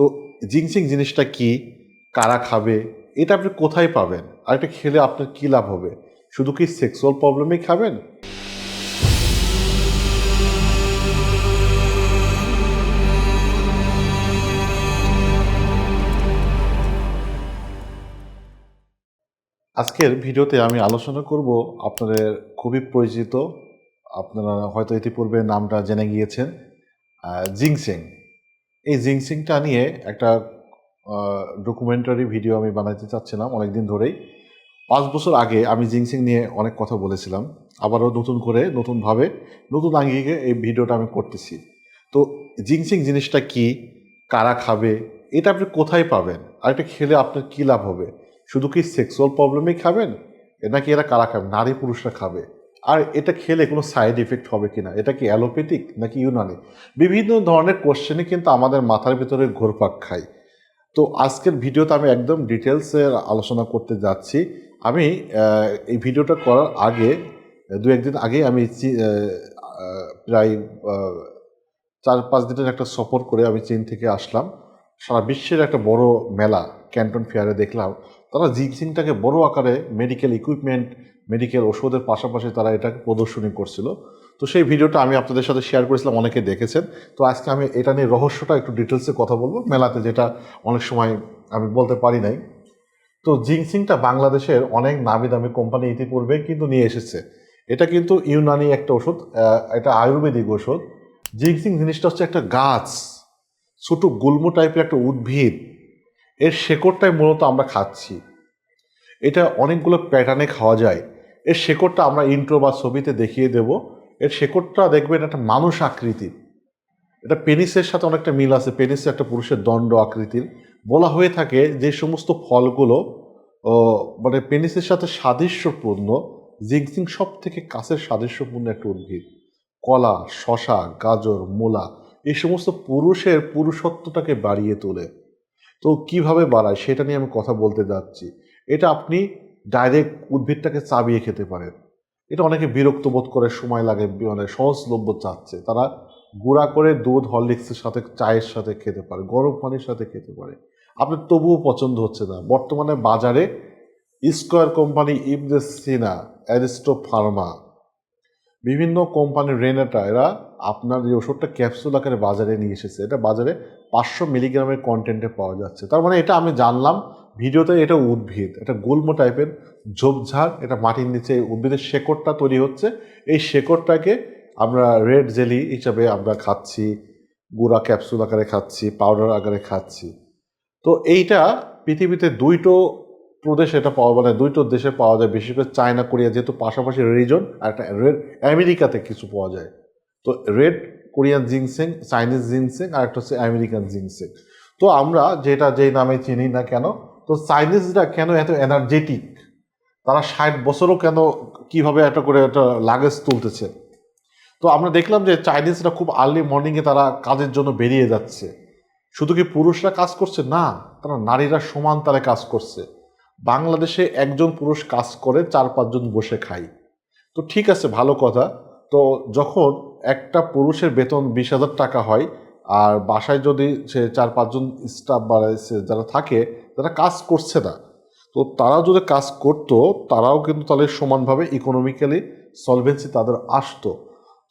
তো জিংসিং জিনিসটা কি? কারা খাবে? এটা আপনি কোথায় পাবেন? আর এটা খেলে আপনার কী লাভ হবে? শুধু কি সেক্সুয়াল প্রবলেমেই খাবেন? আজকের ভিডিওতে আমি আলোচনা করব আপনাদের খুবই পরিচিত। আপনারা হয়তো ইতিপূর্বে নামটা জেনে গিয়েছেন জিংসেং এই জিংসিংটা নিয়ে একটা ডকুমেন্টারি ভিডিও আমি বানাইতে চাচ্ছিলাম অনেকদিন ধরেই। পাঁচ বছর আগে আমি জিংসিং নিয়ে অনেক কথা বলেছিলাম। আবারও নতুন করে, নতুনভাবে, নতুন আঙ্গিকে এই ভিডিওটা আমি করতেছি। তো জিংসিং জিনিসটা কি, কারা খাবে, এটা আপনি কোথায় পাবেন, আর এটা খেলে আপনার কী লাভ হবে? শুধু কি সেক্সুয়াল প্রবলেমেই খাবেন, নাকি এরা কারা খাবে, নারী পুরুষরা খাবে? আর এটা খেলে কোনো সাইড এফেক্ট হবে কি না? এটা কি অ্যালোপ্যাথিক নাকি ইউনানি? বিভিন্ন ধরনের কোশ্চেনই কিন্তু আমাদের মাথার ভিতরে ঘোরপাক খায়। তো আজকের ভিডিওতে আমি একদম ডিটেলসে আলোচনা করতে যাচ্ছি। আমি এই ভিডিওটা করার আগে, দু একদিন আগে আমি প্রায় চার পাঁচ দিনের একটা সফর করে আমি চীন থেকে আসলাম। সারা বিশ্বের একটা বড় মেলা, ক্যান্টন ফেয়ারে দেখলাম। তারা জিংসিংটাকে বড় আকারে মেডিকেল ইকুইপমেন্ট মেডিকেল ওষুধের পাশাপাশি তারা এটাকে প্রদর্শনী করছিল। তো সেই ভিডিওটা আমি আপনাদের সাথে শেয়ার করেছিলাম, অনেকে দেখেছেন। তো আজকে আমি এটা নিয়ে রহস্যটা একটু ডিটেলসে কথা বলব। মেলাতে যেটা অনেক সময় আমি বলতে পারি নাই। তো জিংসিংটা বাংলাদেশের অনেক নামি দামি কোম্পানি ইতিপূর্বে কিন্তু নিয়ে এসেছে। এটা কিন্তু ইউনানি একটা ওষুধ এটা আয়ুর্বেদিক ওষুধ। জিংসিং জিনিসটা হচ্ছে একটা গাছ, ছোটো গুল্ম টাইপের একটা উদ্ভিদ। এর শেকড়টাই মূলত আমরা খাচ্ছি। এটা অনেকগুলো প্যাটার্নে খাওয়া যায়। এর শেকড়টা আমরা ইন্ট্রো বা ছবিতে দেখিয়ে দেব। এর শেকড়টা দেখবেন একটা মানুষ আকৃতির এটা পেনিসের সাথে অনেকটা মিল আছে। পেনিস একটা পুরুষের দণ্ড আকৃতির। বলা হয়ে থাকে যে সমস্ত ফলগুলো মানে পেনিসের সাথে সাদৃশ্যপূর্ণ জিংসিং সব থেকে কাছের সাদৃশ্যপূর্ণ একটা উদ্ভিদ। কলা, শশা, গাজর, মূলা, এই সমস্ত পুরুষের পুরুষত্বটাকে বাড়িয়ে তোলে। তো কীভাবে বাড়ায় সেটা নিয়ে আমি কথা বলতে যাচ্ছি। এটা আপনি ডাইরেক্ট উদ্ভিদটাকে চাবিয়ে খেতে পারেন এটা অনেকে বিরক্ত বোধ করে, সময় লাগে মানে সহজলভ্য চাচ্ছে। তারা গুঁড়া করে দুধ হরলিক্সের সাথে, চায়ের সাথে খেতে পারে, গরম পানির সাথে খেতে পারে। আপনার তবুও পছন্দ হচ্ছে না। বর্তমানে বাজারে স্কোয়ার কোম্পানি ইবদেসিনা অ্যারিস্টো ফার্মা, বিভিন্ন কোম্পানির রেনেটা, এরা আপনার এই ওষুধটা ক্যাপসুল আকারে বাজারে নিয়ে এসেছে, এটা বাজারে পাঁচশো মিলিগ্রামের কন্টেন্টে পাওয়া যাচ্ছে। তার মানে এটা আমি জানলাম ভিডিওতে এটা উদ্ভিদ, এটা গুল্ম টাইপের ঝোপঝাড়, এটা মাটির নিচে উদ্ভিদের শেকড়টা তৈরি হচ্ছে। এই শেকড়টাকে আমরা রেড জেলি হিসাবে আমরা খাচ্ছি, গুঁড়া ক্যাপসুল আকারে খাচ্ছি, পাউডার আকারে খাচ্ছি। তো এইটা পৃথিবীতে দুইটো প্রদেশ এটা পাওয়া মানে দুইটো দেশে পাওয়া যায়, বিশেষ করে চায়না, কোরিয়া যেহেতু পাশাপাশি রিজন, আর একটা রেড, আমেরিকাতে কিছু পাওয়া যায়। তো red, Korean ginseng, Chinese ginseng, আর একটা হচ্ছে আমেরিকান জিনসেং। তো আমরা যেটা যেই নামে চিনি না কেন তো চাইনিজরা কেন এত এনার্জেটিক তারা ষাট বছরও কেন কীভাবে একটা করে একটা লাগেজ তুলতেছে? তো আমরা দেখলাম যে চাইনিজরা খুব আর্লি মর্নিংয়ে তারা কাজের জন্য বেরিয়ে যাচ্ছে। শুধু কি পুরুষরা কাজ করছে? না, তারা নারীরা সমান তারে কাজ করছে। বাংলাদেশে একজন পুরুষ কাজ করে, চার পাঁচজন বসে খায়। তো ঠিক আছে, ভালো কথা। তো যখন একটা পুরুষের বেতন বিশ হাজার টাকা হয় আর বাসায় যদি সে চার পাঁচজন স্টাফ বা যারা থাকে যারা কাজ করছে না। তো তারা যদি কাজ করতো, তারাও কিন্তু তাহলে সমানভাবে ইকোনমিক্যালি সলভেন্সি তাদের আসতো।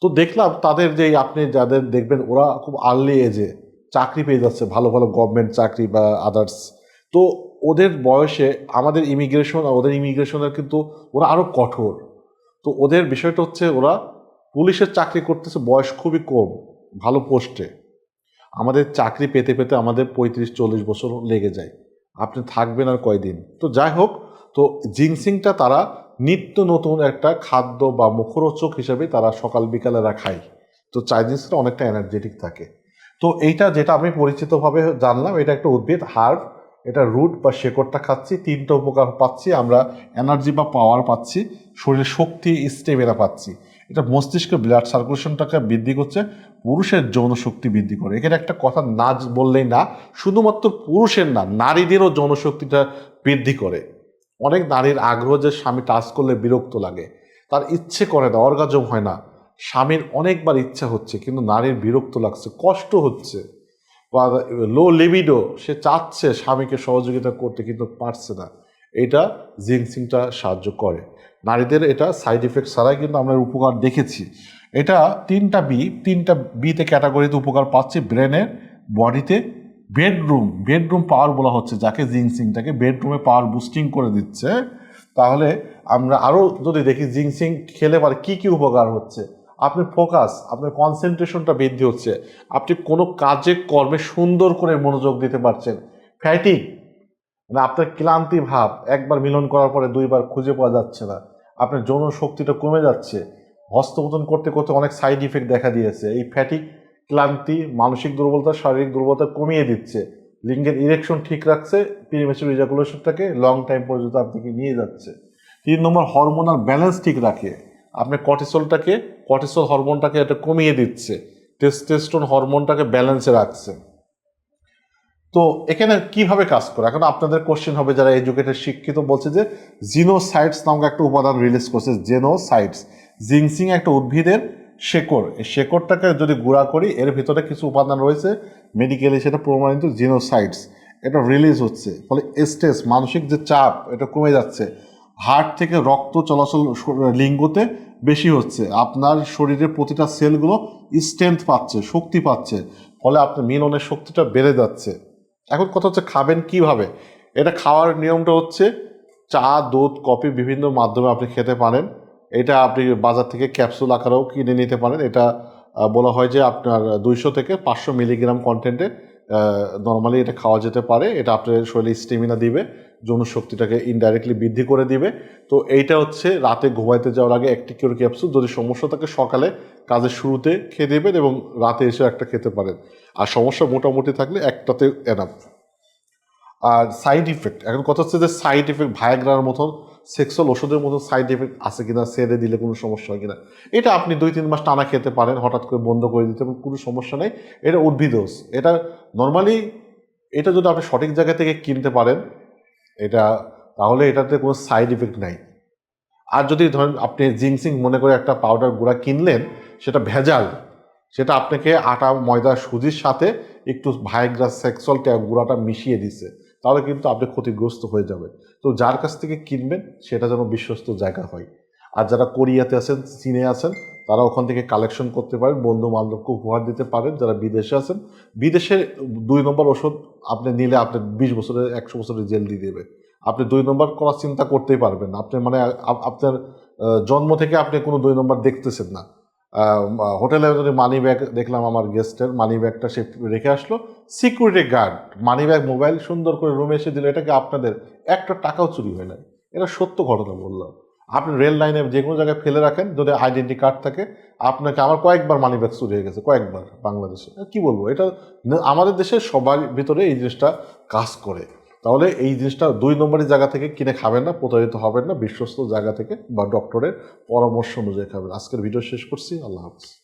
তো দেখলাম তাদের যে আপনি যাদের দেখবেন, ওরা খুব আর্লি এজে চাকরি পেয়ে যাচ্ছে, ভালো ভালো গভর্নমেন্ট চাকরি বা আদার্স তো ওদের বয়সে আমাদের ইমিগ্রেশন আর ওদের ইমিগ্রেশনের কিন্তু ওরা আরও কঠোর। তো ওদের বিষয়টা হচ্ছে, ওরা পুলিশের চাকরি করতেছে, বয়স খুবই কম, ভালো পোস্টে আমাদের চাকরি পেতে পেতে আমাদের পঁয়ত্রিশ, চল্লিশ বছর লেগে যায়। আপনি থাকবেন আর কয়দিন? তো যাই হোক, তো জিনসিংটা তারা নিত্য নতুন একটা খাদ্য বা মুখরোচক হিসেবে তারা সকাল বিকালেরা খায়। তো চাইনিজরা অনেকটা এনার্জেটিক থাকে। তো এইটা যেটা আমি পরিচিতভাবে জানলাম, এটা একটা উদ্ভিদ, হার্ব। এটা রুট বা শেকড়টা খাচ্ছি, তিনটা উপকার পাচ্ছি, আমরা এনার্জি বা পাওয়ার পাচ্ছি, শরীরে শক্তি স্টেমিনা পাচ্ছি। এটা মস্তিষ্কের ব্লাড সার্কুলেশনটাকে বৃদ্ধি করছে, পুরুষের যৌন শক্তি বৃদ্ধি করে। এখানে একটা কথা না বললেই না, শুধুমাত্র পুরুষের না, নারীদেরও যৌন শক্তিটা বৃদ্ধি করে। অনেক নারীর আগ্রহ যে স্বামী টাচ করলে বিরক্ত লাগে। তার ইচ্ছে করে না, অর্গাজম হয় না। স্বামীর অনেকবার ইচ্ছা হচ্ছে, কিন্তু নারীর বিরক্ত লাগছে, কষ্ট হচ্ছে। বা লো লিবিডো সে চাচ্ছে স্বামীকে সহযোগিতা করতে, কিন্তু পারছে না। এটা জিংসিংটা সাহায্য করে। নারীদের এটা সাইড এফেক্ট ছাড়াই কিন্তু আমরা উপকার দেখেছি। এটা তিনটা বি তিনটা বিতে ক্যাটাগরিতে উপকার পাচ্ছে ব্রেনের বডিতে বেডরুম বেডরুম পাওয়ার বলা হচ্ছে, যাকে জিংসিংটাকে বেডরুমে পাওয়ার বুস্টিং করে দিচ্ছে। তাহলে আমরা আরও যদি দেখি জিংসিং খেলে পারে কী কী উপকার হচ্ছে? আপনি ফোকাস আপনার কনসেন্ট্রেশনটা বৃদ্ধি হচ্ছে। আপনি কোনো কাজে, কর্মে সুন্দর করে মনোযোগ দিতে পারছেন। ফ্যাটিক মানে আপনার ক্লান্তি ভাব একবার মিলন করার পরে দুইবার খুঁজে পাওয়া যাচ্ছে না। আপনার যৌন শক্তিটা কমে যাচ্ছে। হস্তমোদন করতে করতে অনেক সাইড ইফেক্ট দেখা দিয়েছে। এই ফ্যাটিক ক্লান্তি, মানসিক দুর্বলতা, শারীরিক দুর্বলতা কমিয়ে দিচ্ছে। লিঙ্গের ইরেকশন ঠিক রাখছে প্রিমেচুর ইজাকুলেশনটাকে লং টাইম পর্যন্ত আপনাকে নিয়ে যাচ্ছে। তিন নম্বর হরমোনাল ব্যালেন্স ঠিক রাখে। আপনার কর্টিসলটাকে কর্টিসল হরমোনটাকে এটা কমিয়ে দিচ্ছে। টেস্টেস্টোন হরমোনটাকে ব্যালেন্সে রাখছে। তো এখানে কীভাবে কাজ করে? এখন আপনাদের কোশ্চেন হবে যারা এডুকেটেড শিক্ষিত, বলছে যে জিনোসাইটস নামক একটা উপাদান রিলিজ করছে জেনোসাইটস জিংসিং একটা উদ্ভিদের শেকড়। এই শেকড়টাকে যদি গুঁড়া করি, এর ভিতরে কিছু উপাদান রয়েছে মেডিকেলি সেটা প্রমাণিত জিনোসাইটস এটা রিলিজ হচ্ছে। ফলে স্ট্রেস মানসিক যে চাপ, এটা কমে যাচ্ছে। হার্ট থেকে রক্ত চলাচল লিঙ্গতে বেশি হচ্ছে। আপনার শরীরের প্রতিটা সেলগুলো স্ট্রেংথ পাচ্ছে, শক্তি পাচ্ছে। ফলে আপনার মিলনের শক্তিটা বেড়ে যাচ্ছে। এখন কথা হচ্ছে খাবেন কীভাবে? এটা খাওয়ার নিয়মটা হচ্ছে চা, দুধ, কফি বিভিন্ন মাধ্যমে আপনি খেতে পারেন। এটা আপনি বাজার থেকে ক্যাপসুল আকারেও কিনে নিতে পারেন। এটা বলা হয় যে আপনার দুইশো থেকে পাঁচশো মিলিগ্রাম কন্টেন্টে নর্মালি এটা খাওয়া যেতে পারে। এটা আপনার শরীরে স্টেমিনা দিবে। যৌন শক্তিটাকে ইনডাইরেক্টলি বৃদ্ধি করে দিবে। তো এইটা হচ্ছে রাতে ঘুমাইতে যাওয়ার আগে একটি করে ক্যাপসুল যদি সমস্যা থাকে সকালে কাজের শুরুতে খেয়ে দেবেন এবং রাতে এসে একটা খেতে পারেন। আর সমস্যা মোটামুটি থাকলে একটাতে এনাফ আর সাইড ইফেক্ট এখন কথা হচ্ছে যে সাইড ইফেক্ট ভায়াগ্রার মতন সেক্সুয়াল ওষুধের মতো সাইড ইফেক্ট আছে কিনা সেরে দিলে কোনো সমস্যা হয় কিনা। এটা আপনি দুই তিন মাস টানা খেতে পারেন, হঠাৎ করে বন্ধ করে দিতে পারেন, কোনো সমস্যা নেই। এটা উদ্ভিদোষ এটা নর্মালি এটা যদি আপনি সঠিক জায়গা থেকে কিনতে পারেন এটা, তাহলে এটাতে কোনো সাইড ইফেক্ট নাই। আর যদি ধরেন আপনি জিংসিং মনে করে একটা পাউডার গুঁড়া কিনলেন, সেটা ভেজাল, সেটা আপনাকে আটা, ময়দা, সুজির সাথে একটু ভাইগ্রা সেক্সুয়াল গুঁড়াটা মিশিয়ে দিছে তাহলে কিন্তু আপনি ক্ষতিগ্রস্ত হয়ে যাবে তো যার কাছ থেকে কিনবেন, সেটা যেন বিশ্বস্ত জায়গা হয়। আর যারা কোরিয়াতে আছেন, চীনে আছেন তারা ওখান থেকে কালেকশন করতে পারেন বন্ধু বান্ধবকে উপহার দিতে পারেন, যারা বিদেশে আছেন। বিদেশে দুই নম্বর ওষুধ আপনি নিলে আপনার বিশ বছরের, একশো বছরের জেল দিয়ে দেবে। আপনি দুই নম্বর করার চিন্তা করতেই পারবেন। আপনি মানে আপনার জন্ম থেকে আপনি কোনো দুই নম্বর দেখতেছেন না। হোটেলে যদি মানি ব্যাগ দেখলাম আমার গেস্টের মানি ব্যাগটা সে রেখে আসলো। Security guard money bag mobile সুন্দর করে রুমে এসে দিল। এটাকে আপনাদের একটা টাকাও চুরি হয় না এটা সত্য ঘটনা বললাম। আপনি রেল লাইনে যে কোনো জায়গায় ফেলে রাখেন, যদি আইডেন্টি কার্ড থাকে, আপনাকে আমার কয়েকবার মানি ব্যাগ চুরি হয়ে গেছে, কয়েকবার বাংলাদেশে। কি বলব? এটা আমাদের দেশে সবার ভিতরে এই জিনিসটা কাজ করে। তাহলে এই জিনিসটা দুই নম্বরের জায়গা থেকে কিনে খাবেন না, প্রতারিত হবেন না, বিশ্বস্ত জায়গা থেকে বা ডক্টরের পরামর্শ অনুযায়ী খাবেন। আজকের ভিডিও শেষ করছি, আল্লাহ হাফিজ।